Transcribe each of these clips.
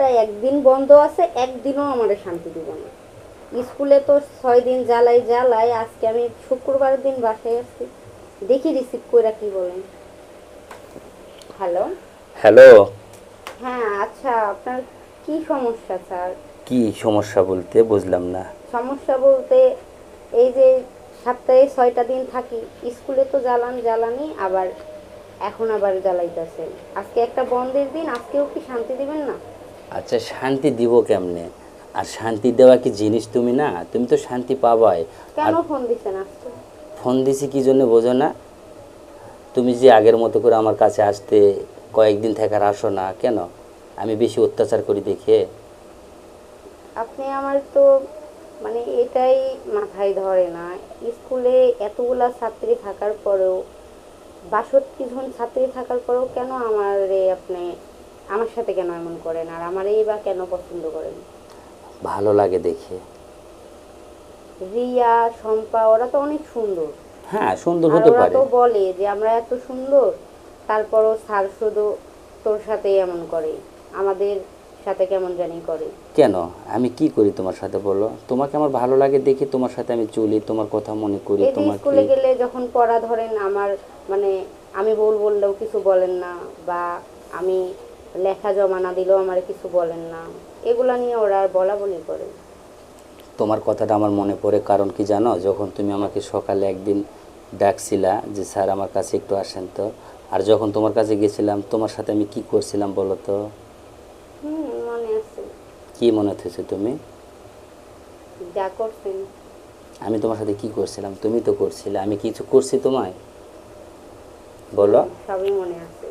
সপ্তাহে একদিন বন্ধ আছে একদিনও আমার শান্তি দিব না। স্কুলে তো ছয় দিন জ্বালাই জ্বালাই আজকে আমি শুক্রবার দিন বাসায় আসছি দেখি রিসিভ করে কি বলেন। হ্যালো হ্যালো হ্যাঁ আচ্ছা আপনার কি সমস্যা স্যার? কি সমস্যা বলতে বুঝলাম না। সমস্যা বলতে এই যে সপ্তাহে ছয়টা দিন থাকি স্কুলে তো জ্বালান জ্বালানি আবার এখন আবার জ্বালাইতেছে আজকে একটা বন্ধের দিন আজকেও কি শান্তি দিবেন না? আচ্ছা শান্তি দিব কেমনে? আর শান্তি দেওয়া কি জিনিস তুমি না? তুমি তো শান্তি পাবাই। কেন ফোন দিচ্ছেন আজকে? ফোন দিছি কি জন্য বোঝো না? তুমি যে আগের মতো করে আমার কাছে আসতে কয়েকদিন থাকার আসো না কেন? আমি বেশি অত্যাচার করি দেখে। আপনি আমার তো মানে এটাই মাথায় ধরে না। স্কুলে এতগুলা ছাত্রী থাকার পরেও বাষট্টি জন ছাত্রী থাকার পরেও কেন আমার আপনি আমার সাথে কেন এমন করেন? আর আমার এই বা কেন পছন্দ করেন? ভালো লাগে দেখে। রিয়া শম্পা ওরা তো অনেক সুন্দর। হ্যাঁ সুন্দর আর হতে ওরা পারে। তো বলে যে আমরা এত সুন্দর। তারপরও স্যার শুধু তোর সাথে এমন করে। আমাদের সাথে কেমন জানি করে। কেন? আমি কি করি তোমার সাথে বলো? তোমাকে আমার ভালো লাগে দেখে তোমার সাথে আমি চলি তোমার কথা মনে করি এই যে তোমাকে স্কুলে গেলে যখন পড়া ধরেন আমার মানে আমি বল বললেও কিছু বলেন না বা আমি লেখা জমা না দিলেও আমার কিছু বলেন না। এগুলা নিয়ে ওরা আর বলা বলি করে। তোমার কথাটা আমার মনে পড়ে কারণ কি জানো যখন তুমি আমাকে সকালে একদিন ডাকছিলা যে স্যার আমার কাছে একটু আসেন তো। আর যখন তোমার কাছে গেছিলাম তোমার সাথে আমি কি করছিলাম বলো তো? মনে আছে। কি মনে হচ্ছে তুমি? যা করছেন। আমি তোমার সাথে কি করছিলাম? তুমি তো করছিলে। আমি কিছু করছি তোমায়? বলো। সবই মনে আছে।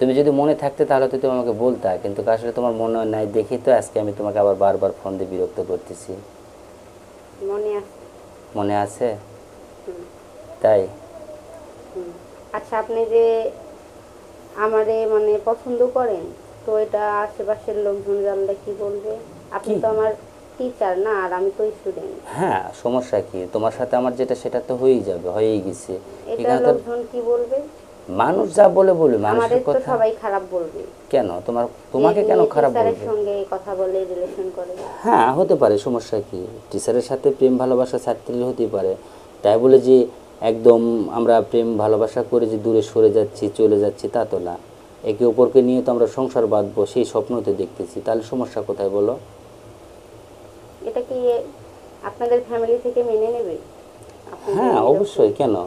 তুমি যদি মনে থাকতে তাহলে তো তুমি আমাকে বলতা কিন্তু আসলে তোমার মনে নাই দেখি তো আজকে আমি তোমাকে আবার বারবার ফোন দিয়ে বিরক্ত করতেছি। মনে আছে। মনে আছে? তাই? আচ্ছা আপনি যে আমারে মানে পছন্দ করেন তো এটা আশেপাশের লোকজন জানলে কি বলবে? আপনি তো আমার টিচার না আর আমি তো স্টুডেন্ট হ্যাঁ সমস্যা কি? তোমার সাথে আমার যেটা সেটা তো হয়েই যাবে হয়েই গেছে। এটা লোকজন কি বলবে? মানুষ যা বলে বলে মানুষের কথা। সবাই খারাপ বলবে। কেন? তোমার তোমাকে কেন খারাপ বলবে? সঙ্গে কথা বলে রিলেশন করে। হ্যাঁ হতে পারে সমস্যা কি? টিচারের সাথে প্রেম ভালোবাসা ছাত্রীর হতেই পারে। তাই বলে যে একদম আমরা প্রেম ভালোবাসা করে যে দূরে সরে যাচ্ছি চলে যাচ্ছি তা তো না। একে অপরকে নিয়ে তো আমরা সংসার বাঁধবো সেই স্বপ্নতে দেখতেছি। তাহলে সমস্যা কোথায় বলো? এটা কি আপনাদের ফ্যামিলি থেকে মেনে নেবে? হ্যাঁ অবশ্যই কেন?